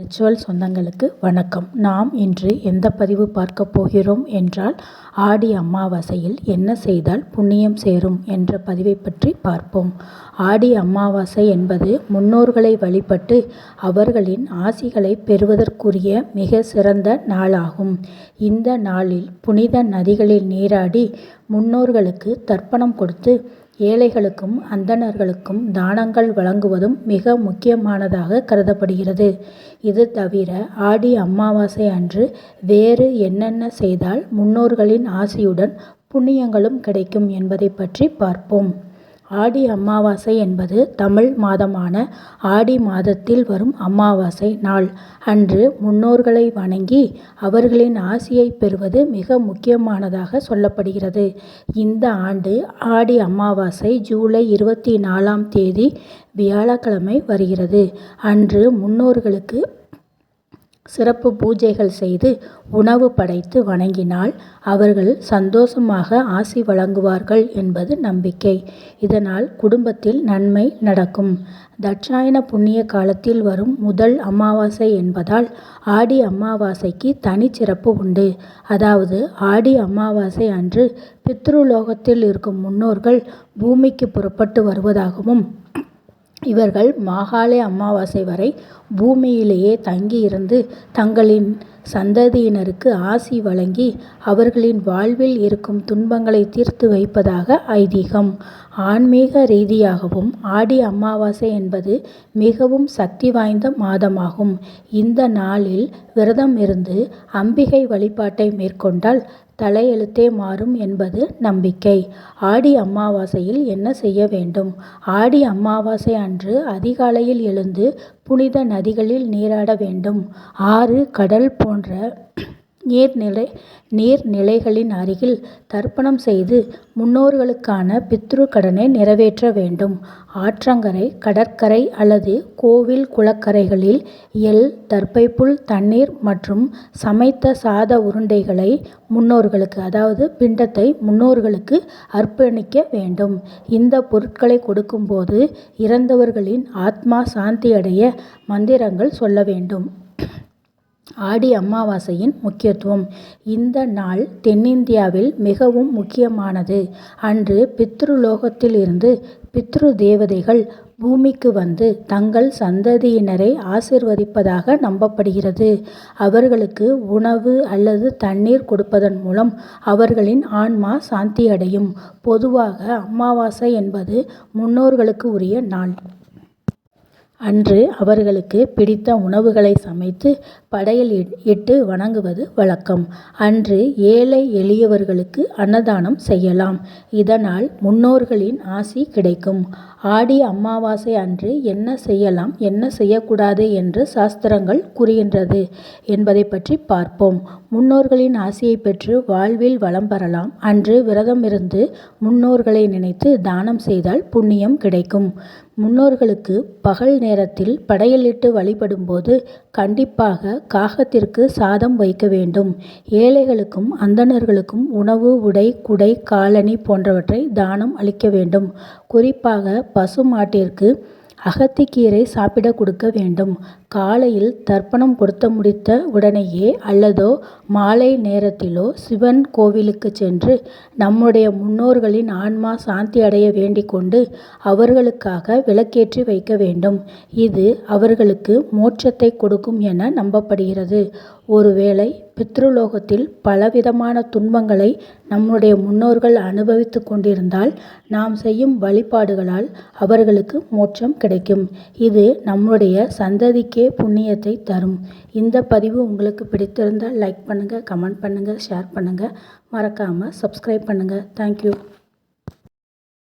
Ritual சொந்தங்களுக்கு வணக்கம். நாம் இன்று எந்த பதிவு பார்க்க போகிறோம் என்றால் ஆடி அமாவாசையில் என்ன செய்தால் புண்ணியம் சேரும் என்ற பதிவை பற்றி பார்ப்போம். ஆடி அமாவாசை என்பது முன்னோர்களை வழிபட்டு அவர்களின் ஆசிகளை பெறுவதற்குரிய மிக சிறந்த நாளாகும். இந்த நாளில் புனித நதிகளில் நீராடி முன்னோர்களுக்கு தர்ப்பணம் கொடுத்து ஏழைகளுக்கும் அந்தணர்களுக்கும் தானங்கள் வழங்குவதும் மிக முக்கியமானதாக கருதப்படுகிறது. இது தவிர ஆடி அமாவாசை அன்று வேறு என்னென்ன செய்தால் முன்னோர்களின் ஆசியுடன் புண்ணியங்களும் கிடைக்கும் என்பதை பற்றி பார்ப்போம். ஆடி அமாவாசை என்பது தமிழ் மாதமான ஆடி மாதத்தில் வரும் அமாவாசை நாள் அன்று முன்னோர்களை வணங்கி அவர்களின் ஆசியை பெறுவது மிக முக்கியமானதாக சொல்லப்படுகிறது. இந்த ஆண்டு ஆடி அமாவாசை ஜூலை இருபத்தி நாலாம் தேதி வியாழக்கிழமை வருகிறது. அன்று முன்னோர்களுக்கு சிறப்பு பூஜைகள் செய்து உணவு படைத்து வணங்கினால் அவர்கள் சந்தோஷமாக ஆசி வழங்குவார்கள் என்பது நம்பிக்கை. இதனால் குடும்பத்தில் நன்மை நடக்கும். தட்சாயன புண்ணிய காலத்தில் வரும் முதல் அமாவாசை என்பதால் ஆடி அமாவாசைக்கு தனிச்சிறப்பு உண்டு. அதாவது ஆடி அமாவாசை அன்று பித்ருலோகத்தில் இருக்கும் முன்னோர்கள் பூமிக்கு புறப்பட்டு வருவதாகவும் இவர்கள் மாகாளி அமாவாசை வரை பூமியிலேயே தங்கியிருந்து தங்களின் சந்ததியினருக்கு ஆசி வழங்கி அவர்களின் வாழ்வில் இருக்கும் துன்பங்களை தீர்த்து வைப்பதாக ஐதீகம். ஆன்மீக ரீதியாகவும் ஆடி அமாவாசை என்பது மிகவும் சக்தி வாய்ந்த மாதமாகும். இந்த நாளில் விரதம் இருந்து அம்பிகை வழிபாட்டை மேற்கொண்டால் தலையெழுத்தே மாறும் என்பது நம்பிக்கை. ஆடி அமாவாசையில் என்ன செய்ய வேண்டும்? ஆடி அமாவாசை அன்று அதிகாலையில் எழுந்து புனித நதிகளில் நீராட வேண்டும். ஆறு கடல் போன்ற நீர்நிலை நீர்நிலைகளின் அருகில் தர்ப்பணம் செய்து முன்னோர்களுக்கான பித்ரு கடனை நிறைவேற்ற வேண்டும். ஆற்றங்கரை கடற்கரை அல்லது கோவில் குளக்கரைகளில் எள் தர்ப்பைப்புல் தண்ணீர் மற்றும் சமைத்த சாத உருண்டைகளை முன்னோர்களுக்கு அதாவது பிண்டத்தை முன்னோர்களுக்கு அர்ப்பணிக்க வேண்டும். இந்த பொருட்களை கொடுக்கும்போது இறந்தவர்களின் ஆத்மா சாந்தியடைய மந்திரங்கள் சொல்ல வேண்டும். ஆடி அமாவாசையின் முக்கியத்துவம் இந்த நாள் தென்னிந்தியாவில் மிகவும் முக்கியமானது. அன்று பித்ருலோகத்திலிருந்து பித்ரு தேவதைகள் பூமிக்கு வந்து தங்கள் சந்ததியினரை ஆசீர்வதிப்பதாக நம்பப்படுகிறது. அவர்களுக்கு உணவு அல்லது தண்ணீர் கொடுப்பதன் மூலம் அவர்களின் ஆன்மா சாந்தியடையும். பொதுவாக அமாவாசை என்பது முன்னோர்களுக்கு உரிய நாள். அன்று அவர்களுக்கு பிடித்த உணவுகளை சமைத்து படையல் இட்டு வணங்குவது வழக்கம். அன்று ஏழை எளியவர்களுக்கு அன்னதானம் செய்யலாம். இதனால் முன்னோர்களின் ஆசி கிடைக்கும். ஆடி அமாவாசை அன்று என்ன செய்யலாம் என்ன செய்யக்கூடாது என்று சாஸ்திரங்கள் கூறுகின்றது என்பதை பற்றி பார்ப்போம். முன்னோர்களின் ஆசியை பெற்று வாழ்வில் வளம் பெறலாம். அன்று விரதமிருந்து முன்னோர்களை நினைத்து தானம் செய்தால் புண்ணியம் கிடைக்கும். முன்னோர்களுக்கு பகல் நேரத்தில் படையலிட்டு வழிபடும்போது கண்டிப்பாக காகத்திற்கு சாதம் வைக்க வேண்டும். ஏழைகளுக்கும் அந்தணர்களுக்கும் உணவு உடை குடை காலணி போன்றவற்றை தானம் அளிக்க வேண்டும். குறிப்பாக பசு மாட்டிற்கு அகத்திக்கீரை சாப்பிட கொடுக்க வேண்டும். காலையில் தர்ப்பணம் கொடுத்து முடித்த உடனேயே அல்லதோ மாலை நேரத்திலோ சிவன் கோவிலுக்கு சென்று நம்முடைய முன்னோர்களின் ஆன்மா சாந்தி அடைய வேண்டிக் கொண்டு அவர்களுக்காக விளக்கேற்றி வைக்க வேண்டும். இது அவர்களுக்கு மோட்சத்தை கொடுக்கும் என நம்பப்படுகிறது. ஒருவேளை பித்ருலோகத்தில் பலவிதமான துன்பங்களை நம்முடைய முன்னோர்கள் அனுபவித்துக் கொண்டிருந்தால் நாம் செய்யும் வழிபாடுகளால் அவர்களுக்கு மோட்சம் கிடைக்கும். இது நம்முடைய சந்ததிக்கே புண்ணியத்தை தரும். இந்த பதிவு உங்களுக்கு பிடித்திருந்தால் லைக் பண்ணுங்கள் கமெண்ட் பண்ணுங்கள் ஷேர் பண்ணுங்கள் மறக்காமல் சப்ஸ்கிரைப் பண்ணுங்கள் தேங்க்யூ.